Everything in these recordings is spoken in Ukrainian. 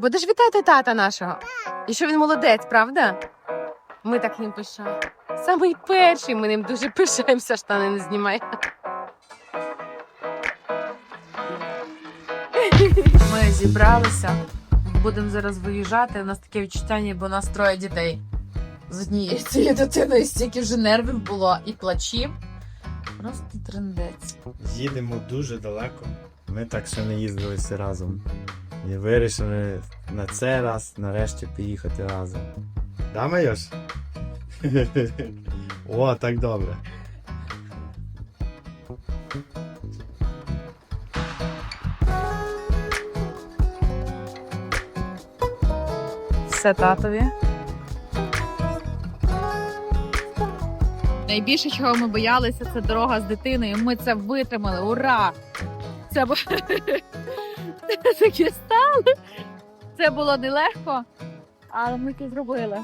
Будеш вітати тата нашого? І що він молодець, правда? Ми так ним пишаємо. Самий перший ми ним дуже пишаємося, штани не знімає. Ми зібралися, будемо зараз виїжджати. У нас таке відчуття, ніби у нас троє дітей. З однією цією дитиною стільки вже нервів було і плачів. Просто трендець. Їдемо дуже далеко. Ми так ще не їздили всі разом. І вирішили на цей раз нарешті поїхати разом. Да, Майош? О, так добре. Все татові. Найбільше, чого ми боялися, це дорога з дитиною. Ми це витримали. Ура! Це таке стало. Це було нелегко, але ми це зробили.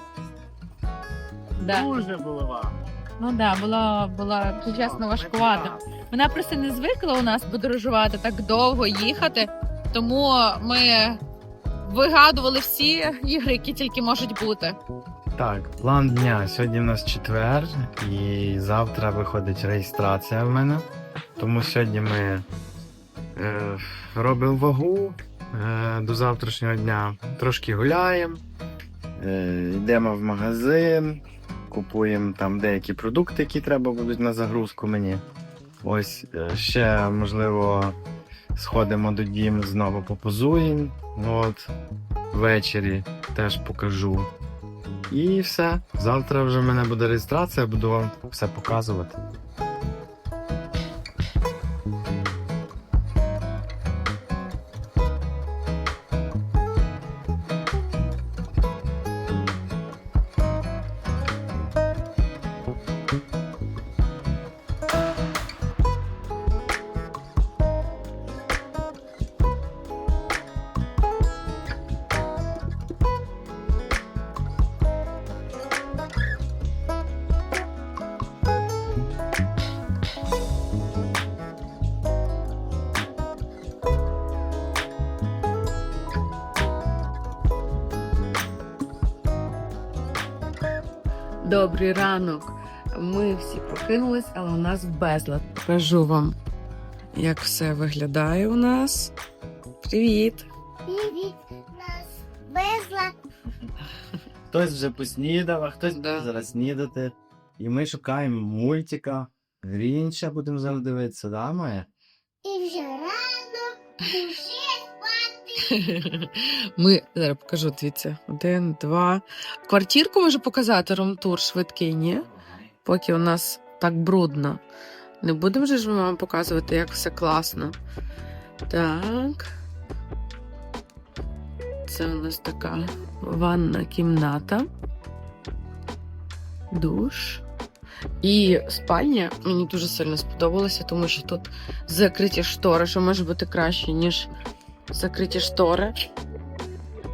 Да. Дуже було вам. Ну так, да, було, було чесно важкувато. Вона просто не звикла у нас подорожувати так довго їхати, тому ми вигадували всі ігри, які тільки можуть бути. Так, план дня. Сьогодні в нас четвер, і завтра виходить реєстрація в мене. Тому сьогодні ми робимо вагу е, до завтрашнього дня. Трошки гуляємо, е, йдемо в магазин, купуємо там деякі продукти, які треба будуть на загрузку мені. Ось е, ще, можливо, сходимо до дім, знову попозуємо. От, ввечері теж покажу. І все. Завтра вже в мене буде реєстрація, буду вам все показувати. Добрий ранок. Ми всі прокинулись, але у нас безлад. Покажу вам, як все виглядає у нас. Привіт! Привіт, нас безла. Хтось вже поснідав, а хтось Да. буде зараз снідати. І ми шукаємо мультика. Грінча будемо зараз дивитися, да, Майя? І вже рано, і вже. Ми зараз покажу дивіться. Один, два. Квартирку можу показати румтур швидкий, ні? Поки у нас так брудно. Не будемо ж вам показувати, як все класно. Так. Це у нас така ванна кімната. Душ. І спальня мені дуже сильно сподобалася, тому що тут закриті штори, що може бути краще, ніж закриті штори.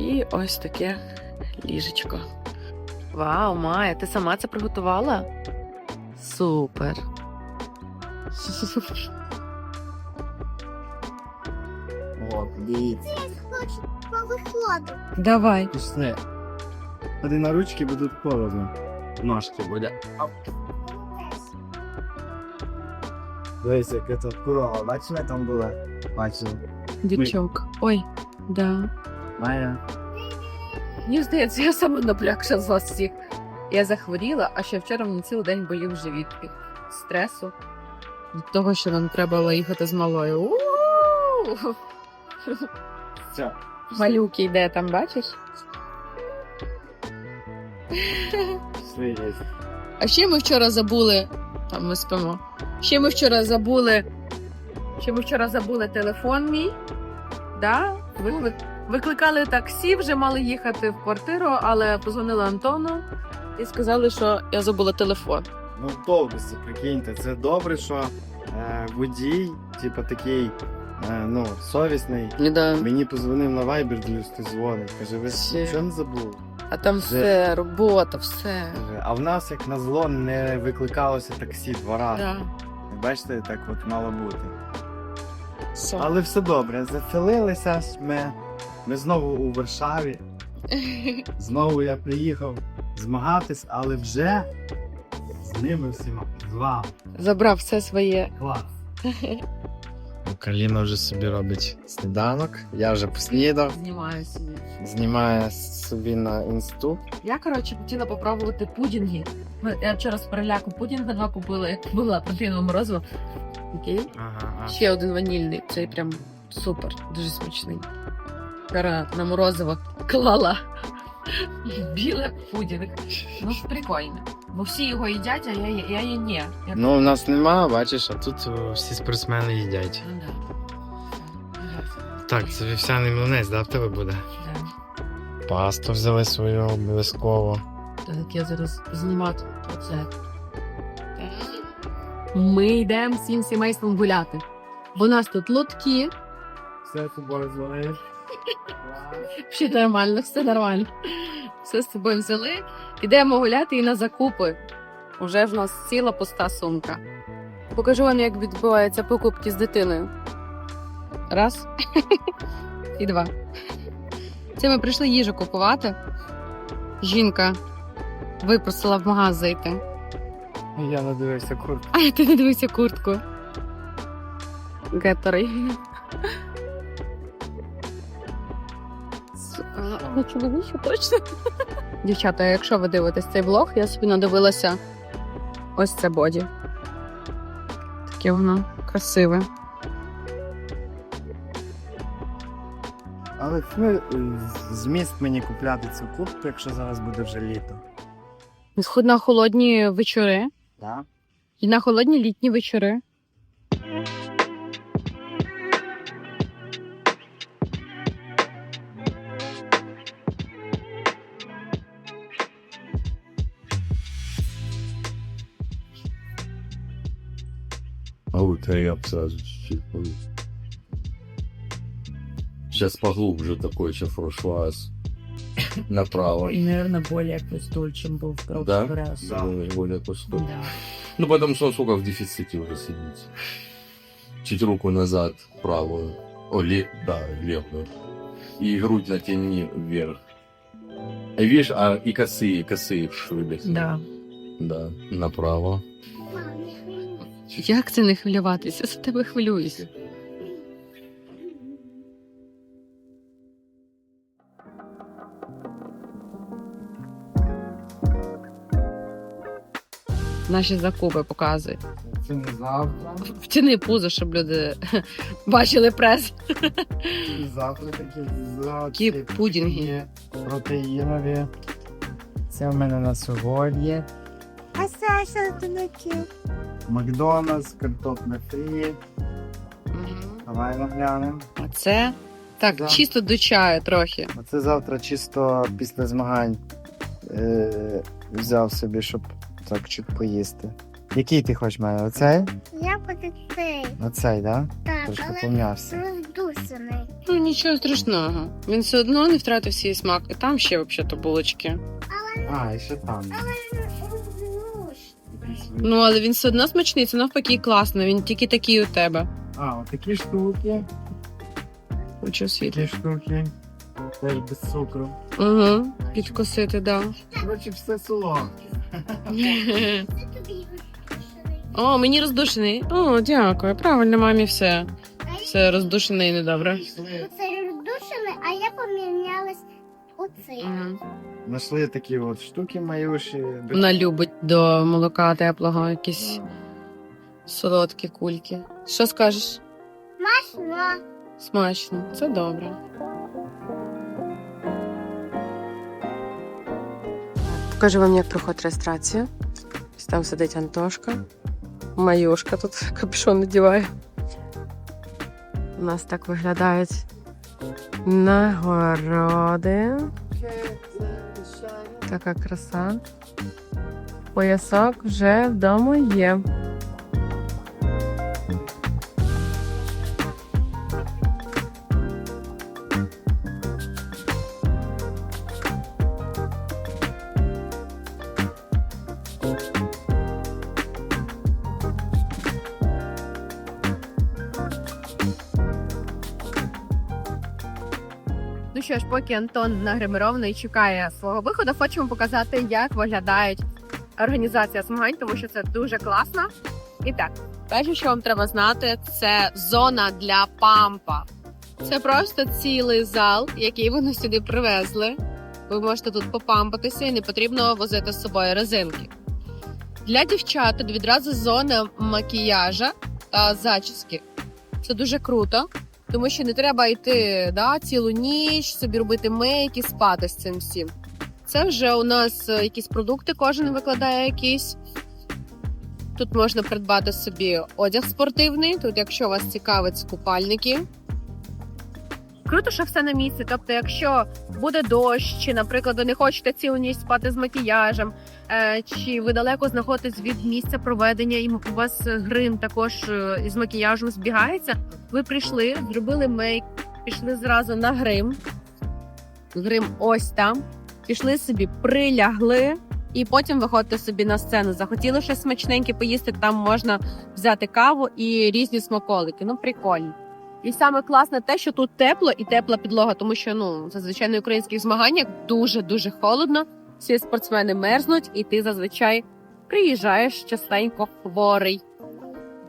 І ось таке ліжечко. Вау, Майя, ти сама це приготувала? Супер. О, дивіться. Давай. Пішли. Ходи на ручки, бо тут холодно. Ножки буде. Дивись, яке тут корова. Бачиш, ми там була? Бачили. Дючок. Ой, да. Майя. Мені здається, я сама наплякша з вас всіх. Я захворіла, а ще вчора мені цілий день болів живіт від стресу. Від того, що нам треба було їхати з малою. У-у-у! Все. Малюки йде там, бачиш? Є. А ще ми вчора забули. Там ми спимо. Ще ми вчора забули. Ще ми вчора забули телефон мій. Да? Виклик... Викликали таксі, вже мали їхати в квартиру, але позвонили Антону і сказали, що я забула телефон. Ну, в автобусі, прикиньте, це добре, що е, водій, типу такий, е, ну, совісний. Да. Мені позвонив на Viber, дивлюсь, ти дзвонить. Каже, ви Ще. що не забули? А там все, робота, все. Каже, а в нас, як назло, не викликалося таксі два рази. Да. Бачите, так от мало бути. Все. Але все добре, заселилися ми. Ми знову у Варшаві. Знову я приїхав змагатись, але вже з ними всіма. З вами. Забрав все своє. Клас. Каліна вже собі робить сніданок. Я вже поснідав. Знімаю собі. Знімає собі на інсту. Я коротше хотіла попробувати пудінги. Ми- Я вчора з переляку пудінга два купили. Була протеїнове морозиво. Окей. Ага, Ще один ванільний. Цей прям супер, дуже смачний. Вчора на морозиво клала біле пудінг. Ну прикольно. Бо всі його їдять, а я, я, я ні. Я... Ну, у нас нема, бачиш, а тут о, всі спортсмени їдять. Ну, да. Так, це вівсяний млинець, да, в тебе буде? Да. Пасту взяли свою обов'язково. Так, я зараз знімати оце. Ми йдемо всім сімейством гуляти. Бо у нас тут лотки. Все тобою звалиш. Все нормально, все нормально. Все з собою взяли. Ідемо гуляти і на закупи. Уже в нас ціла пуста сумка. Покажу вам, як відбуваються покупки з дитиною. Раз. І два. Це ми прийшли їжу купувати. Жінка випросила в магаз зайти. Я надивився куртку. А ти не дивися куртку. Гетери. Ну, чоловічу точно. Дівчата, якщо ви дивитесь цей влог, я собі надивилася ось це боді. Таке воно красиве. Але ну, зміст мені купляти цю куртку, якщо зараз буде вже літо. Сход на холодні вечори Так? і на холодні літні вечори. А вот я б сразу чуть-чуть Сейчас поглубже такой, сейчас форшлаз направо. И, наверное, более пустой, чем был в прошлый Да? раз. Да. Более- Более пустой. Да. Ну, потому что он сколько в дефиците уже сидит. Чуть руку назад, правую. О, ле... да, левую. И грудь натяни вверх. И видишь, а и косые, косые швы. Да. Да, направо. Як це не хвилюватися? За тебе хвилююся. Наші закупи показують. Це не завтра. Втяни пузо, щоб люди бачили прес. Завтра такі Такі пудінги. протеїнові. Це в мене на сьогодні. А Саша таке? Макдональдс, картопля фрі. Давай наглянемо. А це так, Да. чисто до чаю трохи. Оце завтра чисто після змагань е- взяв собі, щоб так чуть поїсти. Який ти хочеш мене? Оцей? Я буду цей. Оцей, так? Да? Так, Трошки але пом'явся. роздушений. Ну нічого страшного. Він все одно не втратив свій смак. І там ще взагалі булочки. А, і ще там. Але... Ну але він все одно смачний, це навпаки класно. Він тільки такий у тебе. А, отакі штуки. Хочу світ. Такі штуки. Теж без цукру. Угу. Підкосити, да. Коротше, все роздушений. О, мені роздушений. О, дякую. Правильно, мамі все. Все роздушене і недобре. Оце роздушений, а я помінялась у цей. Угу. Знайшли такі от штуки маюші. Вона любить до молока теплого якісь солодкі кульки. Що скажеш? Масло. Смачно, це добре. Покажу вам, як проходить реєстрація. Там сидить Антошка. Майошка тут капюшон надіває. У нас так виглядають нагороди. Така краса. Поясок вже вдома є. Ну що ж, поки Антон нагримирований чекає свого виходу, хочемо показати, як виглядають організація змагань, тому що це дуже класно. І так, перше, що вам треба знати, це зона для пампа. Це просто цілий зал, який вони сюди привезли. Ви можете тут попампатися і не потрібно возити з собою резинки. Для дівчат відразу зона макіяжа та зачіски. Це дуже круто, тому що не треба йти да, цілу ніч, собі робити мейк і спати з цим всім. Це вже у нас е, якісь продукти, кожен викладає якісь. Тут можна придбати собі одяг спортивний. Тут, якщо вас цікавить купальники. Круто, що все на місці. Тобто, якщо буде дощ, чи, наприклад, ви не хочете цілу ніч спати з макіяжем, е, чи ви далеко знаходитесь від місця проведення, і у вас грим також е, із макіяжем збігається. Ви прийшли, зробили мейк, пішли зразу на грим. Грим ось там. Пішли собі, прилягли, і потім виходите собі на сцену. Захотіли щось смачненьке поїсти, там можна взяти каву і різні смаколики. Ну, прикольно. І саме класне те, що тут тепло і тепла підлога, тому що ну зазвичай на українських змаганнях дуже дуже холодно. Всі спортсмени мерзнуть, і ти зазвичай приїжджаєш частенько хворий.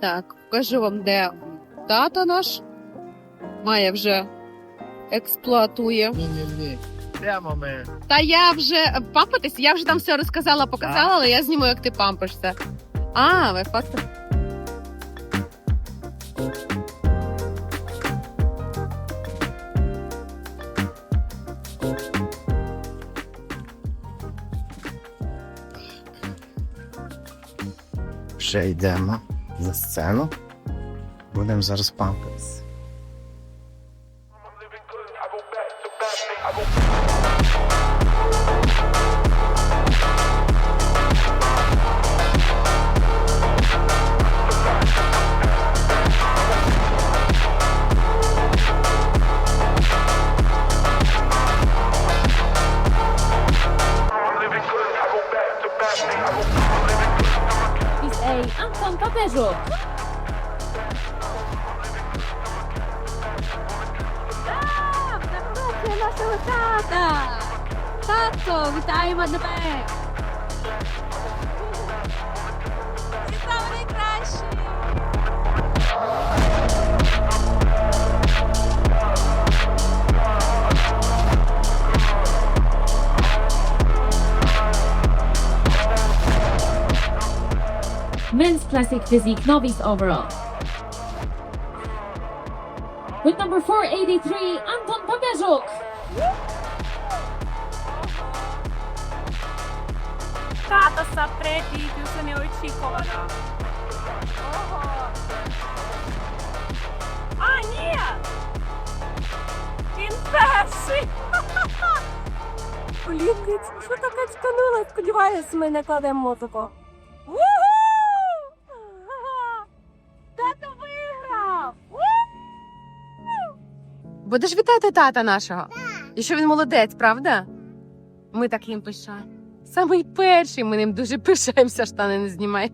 Так, покажу вам, де тато наш має вже експлуатує. Ні-ні-ні. Прямо ми. Та я вже пампатись, я вже там все розказала, показала, але я зніму, як ти пампишся. А, ви фото. Вже йдемо за сцену. Будемо зараз пампатися. A. Anton Papeżuk. Так, заходьте нашого тата. Тато, вітаємо тебе. Men's Classic Physique Novice Overall. With number 483, Anton Papeżuk. Тато сапреті, це неочікувано. Ого. А, ні! Він перший! Блін, що таке чканула? Сподіваюсь, ми не кладемо музику. Будеш вітати тата нашого? І що він молодець, правда? Ми так їм пишаємо. Самий перший, ми ним дуже пишаємося, штани не знімай.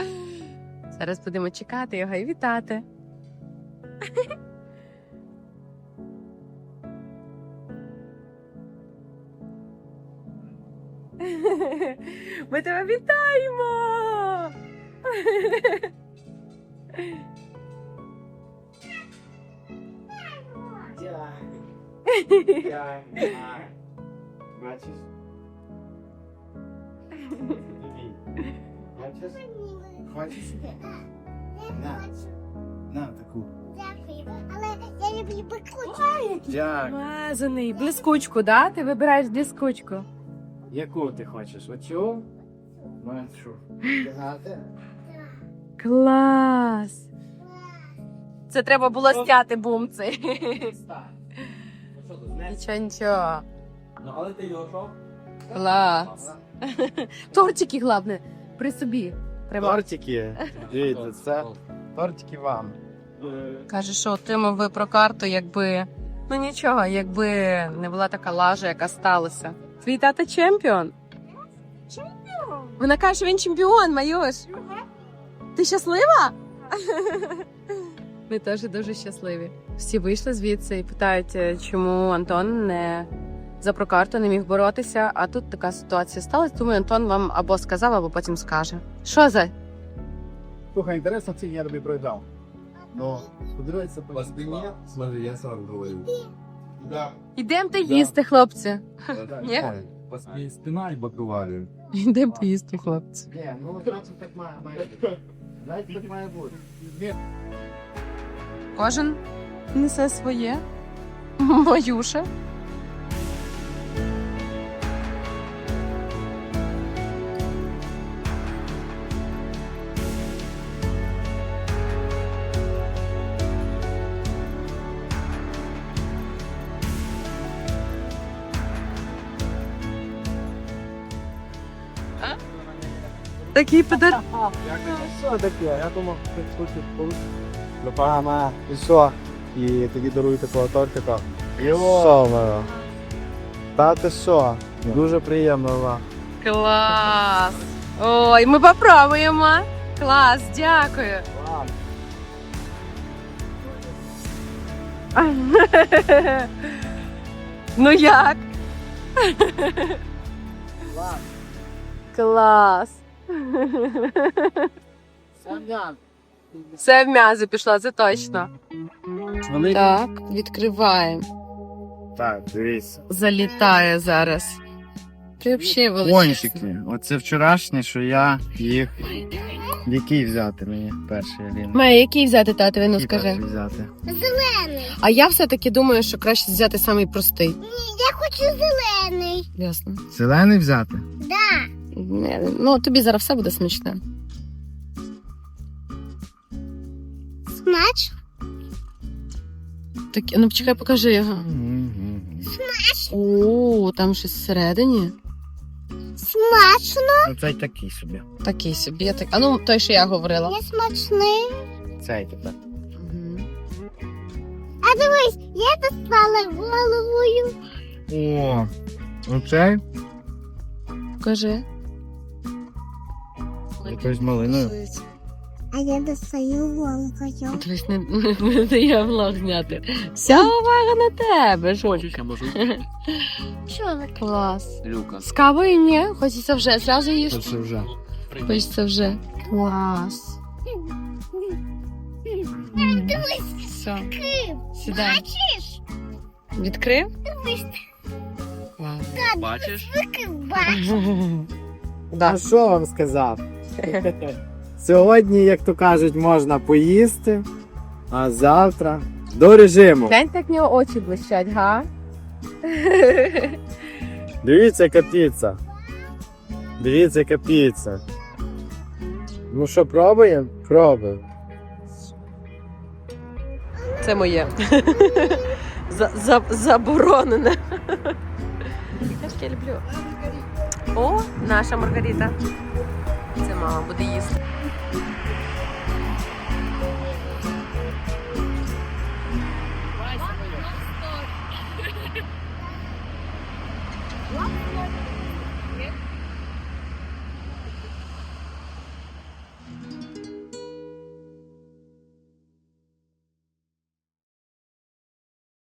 Зараз будемо чекати його і вітати. Ми тебе вітаємо! Бачиш? Бачиш? Хочеш? На. На таку. Дякую. Але я люблю бекучу. Дякую. Мазаний, блискучку, да? Ти вибираєш блискучку. Яку ти хочеш? Оцю? Тягати? Клас! Це треба було стяти бумці. Нічого, нічого. Ну, але ти його Клас. Тортики, головне, при собі. Треба. Тортики. Дивіться, це тортики вам. Каже, що отримав ви про карту, якби. Ну нічого, якби не була така лажа, яка сталася. Твій тата чемпіон. Чемпіон? Вона каже, що він чемпіон, Маюш. Ти щаслива? Ми теж дуже щасливі. Всі вийшли звідси і питають, е, чому Антон не за прокарту не міг боротися. А тут така ситуація сталася. Тому Антон вам або сказав, або потім скаже. Що за? Слухай, интересно, ці я тобі пройдав. Ну, подивися по смотри, я сразу говорю. Да. Ідемте їсти, хлопці. Ні? По спина и боковали. Ідемте їсти, хлопці. Ні, ну так має бути. Значить так має бути. Кожен несе своє. Моюше. Такий подарунок. Що таке? Я думав, ти мама, і що? І тоді дарую такого тортика. Мама? Та ти що? Дуже приємно, ма. Клас! Ой, ми попробуємо. Клас, дякую. ну як? Клас. Це в м'язи пішло, це точно. Так, відкриваємо. Так, дивіться. Залітає зараз. Ти взагалі величезний. Пончики. Оце вчорашні, що я їх. Який взяти мені перший Аліна? Має, який взяти татові, ну скажи. взяти? Зелений. А я все-таки думаю, що краще взяти самий простий. Я хочу зелений. Ясно. Зелений взяти? Да. Не, Ну, тобі зараз все буде смачне. Смач. Так, ну почекай, покажи його. Мгм. О, там щось всередині. Смачно. Ну цей такий собі. Такий собі. Так... А ну, той, що я говорила. Я смачний. Цей тепер. Мгм. А дивись, я достала головою. О, оцей? Покажи. Якоюсь малиною. А я достаю головою. Дивись, не, не дає влог зняти. Вся увага на тебе, Жолька. Що ви? Клас. З кавою ні, хочеться вже, зразу їж. Це вже. Хочеться вже. Клас. Дивись, Все, сідай. Бачиш? Відкрив? Дивись, Бачиш? таки бачиш. А що вам сказав? Сьогодні, як то кажуть, можна поїсти, а завтра до режиму. Глянь, як в нього очі блищать, га? Дивіться, яка піца. Дивіться, яка піца. Ну що, пробуємо? Пробуємо. Це моє. За, за, заборонене. Я ж я люблю. О, наша Маргарита. Це мама буде їсти.